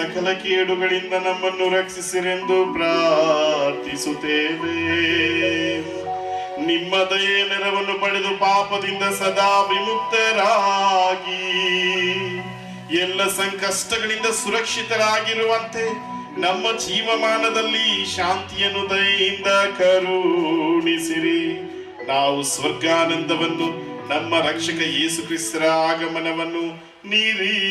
ಸಕಲ ಕೇಡುಗಳಿಂದ ನಮ್ಮನ್ನು ರಕ್ಷಿಸಿರೆಂದು ಪ್ರಾರ್ಥಿಸುತ್ತೇವೆ. ನಿಮ್ಮ ದಯೆ ನೆರವನ್ನು ಪಡೆದು ಪಾಪದಿಂದ ಸದಾ ವಿಮುಕ್ತರಾಗಿ. ಎಲ್ಲ ಸಂಕಷ್ಟಗಳಿಂದ ಸುರಕ್ಷಿತರಾಗಿರುವಂತೆ ನಮ್ಮ ಜೀವಮಾನದಲ್ಲಿ ಶಾಂತಿಯನ್ನು ದಯೆಯಿಂದ ಕರುಣಿಸಿರಿ. ನಾವು ಸ್ವರ್ಗಾನಂದವನ್ನು, ನಮ್ಮ ರಕ್ಷಕ ಯೇಸು ಕ್ರಿಸ್ತರ ಆಗಮನವನ್ನು ನೀರಿ